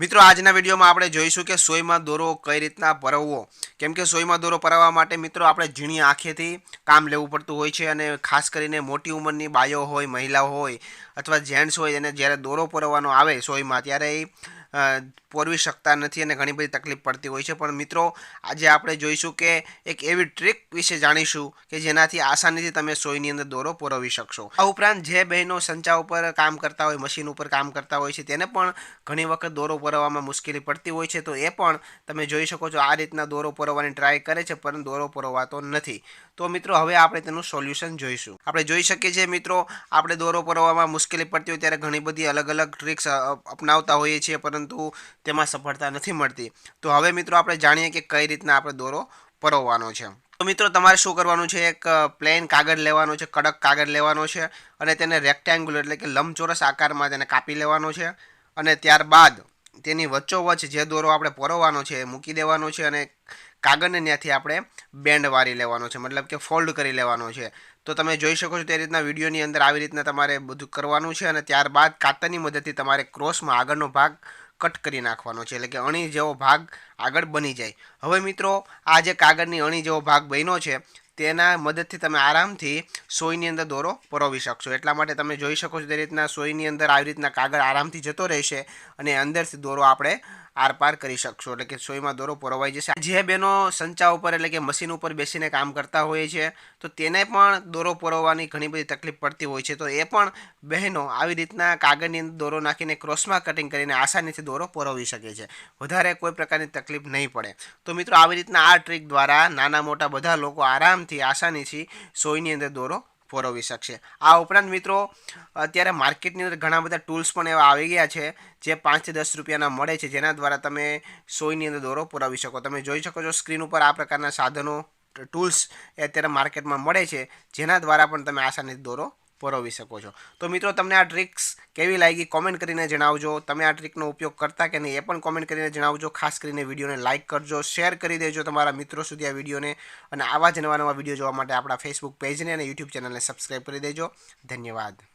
મિત્રો, આજના વિડીયોમાં આપણે જોઈશું કે સોયમાં દોરો કઈ રીતના પરવવો કેમ કે સોયમાં દોરો પરવવા માટે મિત્રો, આપણે ઝીણી આંખેથી કામ લેવું પડતું હોય છે અને ખાસ કરીને મોટી ઉંમરની બાયો હોય, મહિલાઓ હોય અથવા જેન્ટ્સ હોય એને જ્યારે દોરો પરવવાનો આવે સોયમાં, ત્યારે એ પોરવી શકતા નથી અને ઘણી બધી તકલીફ પડતી હોય છે. પણ મિત્રો, આજે આપણે જોઈશું કે એક એવી ટ્રીક વિશે જાણીશું કે જેનાથી આસાનીથી તમે સોયની અંદર દોરો પોરવી શકશો. આ ઉપરાંત જે બહેનો સંચા ઉપર કામ કરતા હોય, મશીન ઉપર કામ કરતા હોય છે, તેને પણ ઘણી વખત દોરો પરોવવામાં મુશ્કેલી પડતી હોય છે. તો એ પણ તમે જોઈ શકો છો, આ રીતના દોરો પરોવવાની ટ્રાય કરે છે પરંતુ દોરો પરોવાતો નથી. તો મિત્રો, હવે આપણે તેનું સોલ્યુશન જોઈશું. આપણે જોઈ શકીએ છીએ મિત્રો, આપણે દોરો પરોવામાં મુશ્કેલી પડતી હોય ત્યારે ઘણી બધી અલગ અલગ ટ્રિક્સ અપનાવતા હોઈએ છીએ, પરંતુ તેમાં સફળતા નથી મળતી. તો હવે મિત્રો આપણે જાણીએ કે કઈ રીતના આપણે દોરો પરોવવાનો છે. તો મિત્રો તમારે શું કરવાનું છે? એક પ્લેન કાગળ લેવાનો છે, કડક કાગળ લેવાનો છે અને તેને રેક્ટેન્ગ્યુલર એટલે કે લંબચોરસ આકારમાં તેને કાપી લેવાનો છે અને ત્યારબાદ તેની વચ્ચોવચ્ચ જે દોરો આપણે પરોવાનો છે એ મૂકી દેવાનો છે અને કાગળને ત્યાંથી આપણે બેન્ડ વારી લેવાનો છે, મતલબ કે ફોલ્ડ કરી લેવાનો છે. તો તમે જોઈ શકો છો તે રીતના વિડીયોની અંદર આવી રીતના તમારે બધું કરવાનું છે અને ત્યારબાદ કાતરની મદદથી તમારે ક્રોસમાં આગળનો ભાગ કટ કરી નાખવાનો છે, એટલે કે અણી જેવો ભાગ આગળ બની જાય. હવે મિત્રો, આ જે કાગળની અણી જેવો ભાગ બન્યો છે તેના મદદથી તમે આરામથી સોયની અંદર દોરો પરોવી શકશો. એટલા માટે તમે જોઈ શકો છો તે રીતના સોયની અંદર આવી રીતના કાગળ આરામથી જતો રહેશે અને અંદરથી દોરો આપણે આરપાર કરી શકશો. એટલે કે સોયમાં દોરો પરોવાઈ જશે. જે બહેનો સંચા ઉપર એટલે કે મશીન ઉપર બેસીને કામ કરતા હોય છે, તો તેને પણ દોરો પરોવવાની ઘણી બધી તકલીફ પડતી હોય છે. તો એ પણ બહેનો આવી રીતના કાગળની અંદર દોરો નાખીને ક્રોસમાં કટિંગ કરીને આસાનીથી દોરો પરોવી શકે છે. વધારે કોઈ પ્રકારની તકલીફ નહીં પડે. તો મિત્રો, આવી રીતના આ ટ્રીક દ્વારા નાના મોટા બધા લોકો આરામથી આસાનીથી સોયની અંદર દોરો પરોવી શકશે. આ ઉપરાંત મિત્રો, અત્યારે માર્કેટની અંદર ઘણા બધા ટૂલ્સ પણ એવા આવી ગયા છે, જે પાંચથી દસ રૂપિયાના મળે છે, જેના દ્વારા તમે સોયની અંદર દોરો પુરાવી શકો. તમે જોઈ શકો છો સ્ક્રીન ઉપર આ પ્રકારના સાધનો ટૂલ્સ એ અત્યારે માર્કેટમાં મળે છે, જેના દ્વારા પણ તમે આસાનીથી દોરો પરોવી શકો છો. તો મિત્રો, તમને આ ટ્રિક્સ કેવી લાગી કોમેન્ટ કરીને જણાવજો. તમે આ ટ્રિકનો ઉપયોગ કરતા કે નહીં એ પણ કોમેન્ટ કરીને જણાવજો. ખાસ કરીને વિડીયોને લાઇક કરજો, શેર કરી દેજો તમારા મિત્રો સુધી આ વિડીયોને. અને આવા જ નવા નવા વીડિયો જોવા માટે આપણા ફેસબુક પેજને અને યુટ્યુબ ચેનલને સબસ્ક્રાઈબ કરી દેજો. ધન્યવાદ.